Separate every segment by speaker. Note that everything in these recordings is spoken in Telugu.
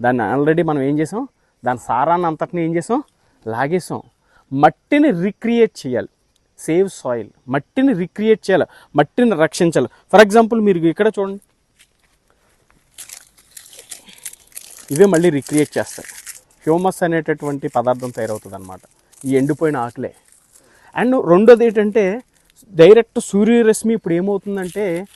Speaker 1: దాన్ని ఆల్రెడీ మనం ఏం చేసాం? దాని సారాన్ని అంతటిని ఏం చేసాం? లాగేసాం. మట్టిని రిక్రియేట్ చేయాలి. సేవ్ సాయిల్ మట్టిని రిక్రియేట్ చేయాలి. మట్టిని రక్షించాలి. ఫర్ ఎగ్జాంపుల్ మీరు ఇక్కడ చూడండి. ఇవే మళ్ళీ రిక్రియేట్ చేస్తాయి. హ్యూమస్ అనేటటువంటి పదార్థం తయారవుతుంది అనమాట ఈ ఎండిపోయిన ఆకులే. అండ్ రెండోది ఏంటంటే డైరెక్ట్ సూర్యరశ్మి ఇప్పుడు ఏమవుతుందంటే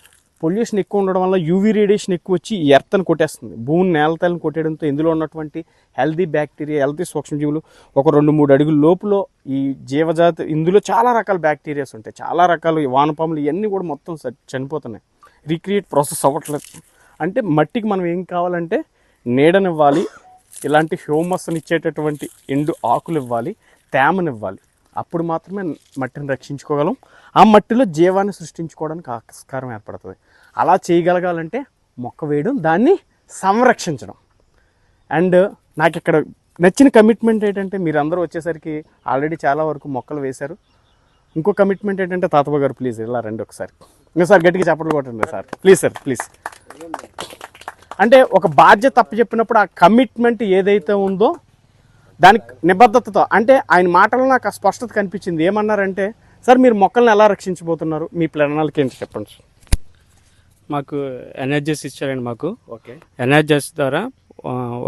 Speaker 1: పొల్యూషన్ ఎక్కువ ఉండడం వల్ల యూవీ రేడియేషన్ ఎక్కువ వచ్చి ఎర్త్ని కొట్టేస్తుంది. భూమిని నేలతలను కొట్టేయడంతో ఇందులో ఉన్నటువంటి హెల్దీ బ్యాక్టీరియా హెల్దీ సూక్ష్మజీవులు ఒక రెండు మూడు అడుగుల లోపల ఈ జీవజాతి ఇందులో చాలా రకాల బ్యాక్టీరియాస్ ఉంటాయి. చాలా రకాలు ఈ వానపాములు ఇవన్నీ కూడా మొత్తం చనిపోతున్నాయి. రీక్రియేట్ ప్రాసెస్ అవ్వట్లేదు. అంటే మట్టికి మనం ఏం కావాలంటే నీడనివ్వాలి ఇలాంటి హ్యూమస్ని ఇచ్చేటటువంటి ఎండు ఆకులు ఇవ్వాలి తేమనివ్వాలి. అప్పుడు మాత్రమే మట్టిని రక్షించుకోగలం. ఆ మట్టిలో జీవాన్ని సృష్టించుకోవడానికి ఆస్కారం ఏర్పడుతుంది. అలా చేయగలగాలంటే మొక్క వేయడం దాన్ని సంరక్షించడం. అండ్ నాకు ఇక్కడ నచ్చిన కమిట్మెంట్ ఏంటంటే మీరు అందరూ వచ్చేసరికి ఆల్రెడీ చాలా వరకు మొక్కలు వేశారు. ఇంకో కమిట్మెంట్ ఏంటంటే తాతబాబు గారు ప్లీజ్ ఇలా రండి ఒకసారి. ఇంకోసారి గట్టిగా చెప్పడం కొట్టండి సార్. Please sir please. అంటే ఒక బాధ్యత తప్పు చెప్పినప్పుడు ఆ కమిట్మెంట్ ఏదైతే ఉందో దానికి నిబద్ధతతో అంటే ఆయన మాటలో నాకు ఆ స్పష్టత కనిపించింది. ఏమన్నారంటే సార్ మీరు మొక్కల్ని ఎలా రక్షించబోతున్నారు? మీ ప్రణాళిక ఏంటి? చెప్పండి సార్.
Speaker 2: మాకు ఎనర్జీస్ ఇచ్చారండి మాకు.
Speaker 1: ఓకే.
Speaker 2: ఎనర్జీస్ ద్వారా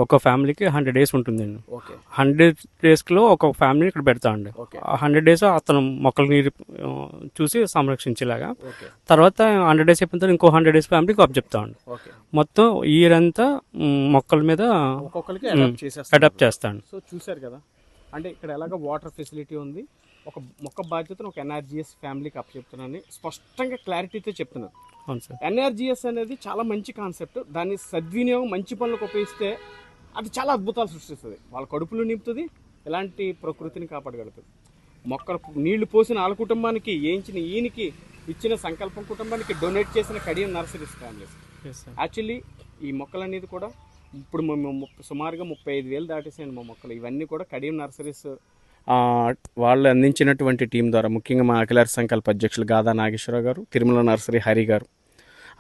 Speaker 2: ఒక ఫ్యామిలీకి హండ్రెడ్ డేస్ ఉంటుందండి. హండ్రెడ్ డేస్లో ఒక ఫ్యామిలీ ఇక్కడ పెడతా అండి హండ్రెడ్ డేస్ అతను మొక్కలు నీరు చూసి సంరక్షించేలాగా. తర్వాత హండ్రెడ్ డేస్ అయిపోయిన తర్వాత ఇంకో హండ్రెడ్ డేస్ ఫ్యామిలీకి అప్ చెప్తా అండి మొత్తం ఇయర్ అంతా మొక్కల మీద
Speaker 1: ఒక్కొక్కరికి అడాప్ట్
Speaker 2: చేస్తాను
Speaker 1: సో చూశారు కదా. అంటే ఇక్కడ ఎలాగ వాటర్ ఫెసిలిటీ ఉంది? ఒక మొక్క బాధ్యతను ఒక ఎన్ఆర్జిఎస్ ఫ్యామిలీకి అప్పచెప్తున్నాను. స్పష్టంగా క్లారిటీతో చెప్తున్నాను.
Speaker 2: అవును సార్.
Speaker 1: ఎన్ఆర్జిఎస్ అనేది చాలా మంచి కాన్సెప్ట్. దాన్ని సద్వినియోగం మంచి పనులకు ఉపయోగిస్తే అది చాలా అద్భుతాలు సృష్టిస్తుంది. వాళ్ళ కడుపులు నింపుతుంది ఇలాంటి ప్రకృతిని కాపాడగలుగుతుంది. మొక్కలు నీళ్ళు పోసిన వాళ్ళ కుటుంబానికి ఏంచిన ఈయనకి ఇచ్చిన సంకల్పం కుటుంబానికి డొనేట్ చేసిన కడియం నర్సరీస్ ఫ్యామిలీస్ యాక్చువల్లీ ఈ మొక్కలు అనేది కూడా ఇప్పుడు సుమారుగా ముప్పై ఐదు వేలు దాటేసాయండి మా మొక్కలు. ఇవన్నీ కూడా కడియం నర్సరీస్ వాళ్ళు అందించినటువంటి టీం ద్వారా ముఖ్యంగా మా అఖిలార్ సంకల్ప అధ్యక్షులు గాదా నాగేశ్వరరావు గారు తిరుమల నర్సరీ హరి గారు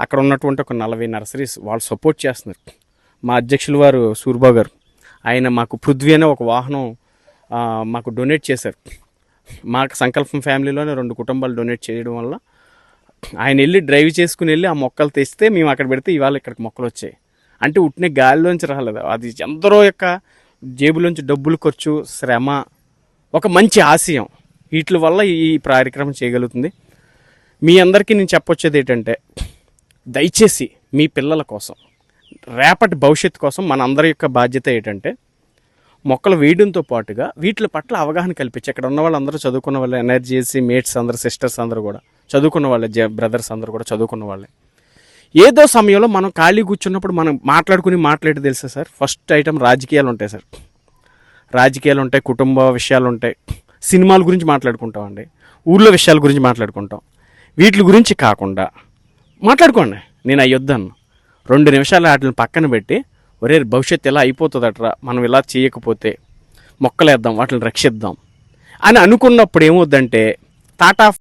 Speaker 1: అక్కడ ఉన్నటువంటి ఒక నలభై నర్సరీస్ వాళ్ళు సపోర్ట్ చేస్తున్నారు. మా అధ్యక్షులు వారు సూర్బా గారు ఆయన మాకు పృథ్వీ అనే ఒక వాహనం మాకు డొనేట్ చేశారు. మాకు సంకల్పం ఫ్యామిలీలోనే రెండు కుటుంబాలు డొనేట్ చేయడం వల్ల ఆయన వెళ్ళి డ్రైవ్ చేసుకుని వెళ్ళి ఆ మొక్కలు తెస్తే మేము అక్కడ పెడితే ఇవాళ ఇక్కడికి మొక్కలు వచ్చాయి. అంటే ఉట్టిన గాలిలోంచి రాలేదు. అది ఎందరో యొక్క జేబులోంచి డబ్బులు ఖర్చు శ్రమ ఒక మంచి ఆశయం. వీటి వల్ల ఈ కార్యక్రమం చేయగలుగుతుంది. మీ అందరికీ నేను చెప్పొచ్చేది ఏంటంటే దయచేసి మీ పిల్లల కోసం రేపటి భవిష్యత్తు కోసం మన అందరి యొక్క బాధ్యత ఏంటంటే మొక్కలు వేయడంతో పాటుగా వీటి పట్ల అవగాహన కల్పించి ఇక్కడ ఉన్న వాళ్ళందరూ చదువుకున్న వాళ్ళే ఎనర్జీసీ మేట్స్ అందరూ సిస్టర్స్ అందరూ కూడా చదువుకున్న వాళ్ళే జ బ్రదర్స్ అందరూ కూడా చదువుకున్న వాళ్ళే. ఏదో సమయంలో మనం ఖాళీ కూర్చున్నప్పుడు మనం మాట్లాడుకుని మాట్లాడి తెలుసా సార్? ఫస్ట్ ఐటమ్ రాజకీయాలు ఉంటాయి సార్. రాజకీయాలు ఉంటాయి కుటుంబ విషయాలు ఉంటాయి సినిమాల గురించి మాట్లాడుకుంటామండి. ఊళ్ళో విషయాల గురించి మాట్లాడుకుంటాం. వీటి గురించి కాకుండా మాట్లాడుకోండి. నేను అయ్యొద్దాను రెండు నిమిషాలు వాటిని పక్కన పెట్టి ఒరే భవిష్యత్తు ఎలా అయిపోతుందట్రా? మనం ఇలా చేయకపోతే మొక్కలేద్దాం వాటిని రక్షిద్దాం అని అనుకున్నప్పుడు ఏమవుద్దంటే టాటా ఆఫ్